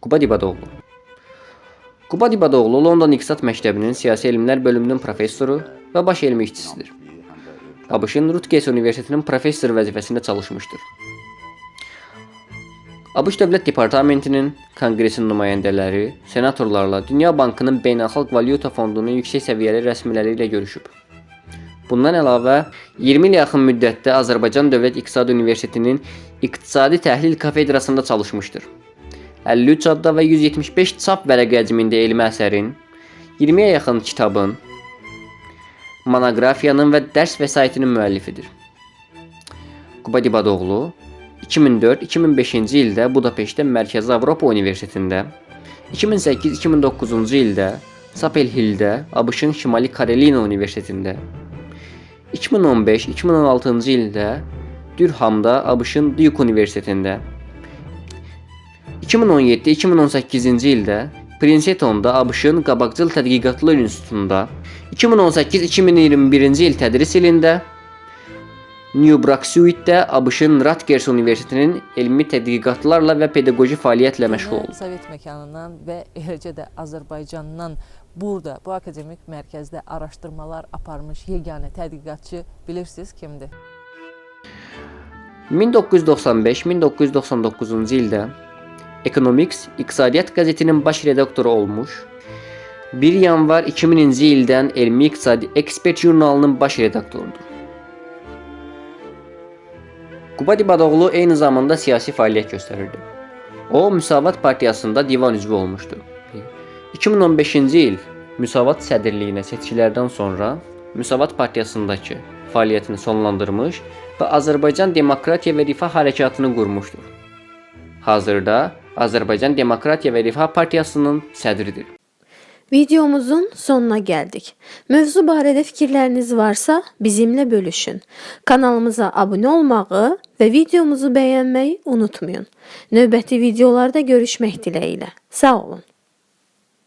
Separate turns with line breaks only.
Quba Dibadoğlu Quba Dibadoğlu London İqtisad Məktəbinin Siyasi Elmlər bölümünün professoru və baş elmi işçisidir. ABŞ-ın Rutgers Universitetinin professor vəzifəsində çalışmışdır. ABŞ Dövlət Departamentinin, Konqresin nümayəndələri, senatorlarla Dünya Bankının Beynəlxalq Valyuta Fondunun yüksək səviyyəli rəsmiləri ilə görüşüb. Bundan əlavə 20 il yaxın müddətdə Azərbaycan Dövlət İqtisad Universitetinin İqtisadi Təhlil kafedrasında çalışmışdır. 53 adda və 175 çap vərəqə həcmində elmi əsərin, 20-yə yaxın kitabın, monoqrafiyanın və dərs vəsaitinin müəllifidir. Quba Dibadoğlu 2004-2005-ci ildə Budapeştdə Mərkəzi Avropa Universitetində, 2008-2009-cu ildə Chapel Hilldə ABŞ-ın Şimali Karolina Universitetində, 2015-2016-cı ildə Durhamda ABŞ-ın Duke Universitetində, 2017-2018-ci ildə Princetonda ABŞ-ın Qabaqcıl Tədqiqatlar İnstitutunda, 2018-2021-ci il tədris ilində New Brunswickdə ABŞ-ın Rutgers Universitetinin elmi tədqiqatlarla və pedaqoji fəaliyyətlə məşğul olub.
Sovet məkanından və eləcə də Azərbaycandan burada bu akademik mərkəzdə araşdırmalar aparmış yeganə tədqiqatçı bilirsiniz kimdir?
1995-1999-cu ildə Economics İqtisadiyyat qəzetinin baş redaktoru olmuş. 1 yanvar 2000-ci ildən Elmi İqtisadi Expert jurnalının baş redaktorudur. Quba Dibadoğlu eyni zamanda siyasi fəaliyyət göstərirdi. O, Müsavat Partiyasında divan üzvü olmuşdu. 2015-ci il Müsavat sədrliyinə seçkilərdən sonra Müsavat Partiyasındakı fəaliyyətini sonlandırmış və Azərbaycan Demokratiya və Rifah Hərəkatını qurmuşdur. Hazırda Azərbaycan Demokratiya və Rifah Partiyasının sədridir.
Videomuzun sonuna geldik. Mövzu barədə fikirləriniz varsa bizimlə bölüşün. Kanalımıza abunə olmağı və videomuzu bəyənməyi unutmayın. Növbəti videolarda görüşmək diləyilə. Sağ olun.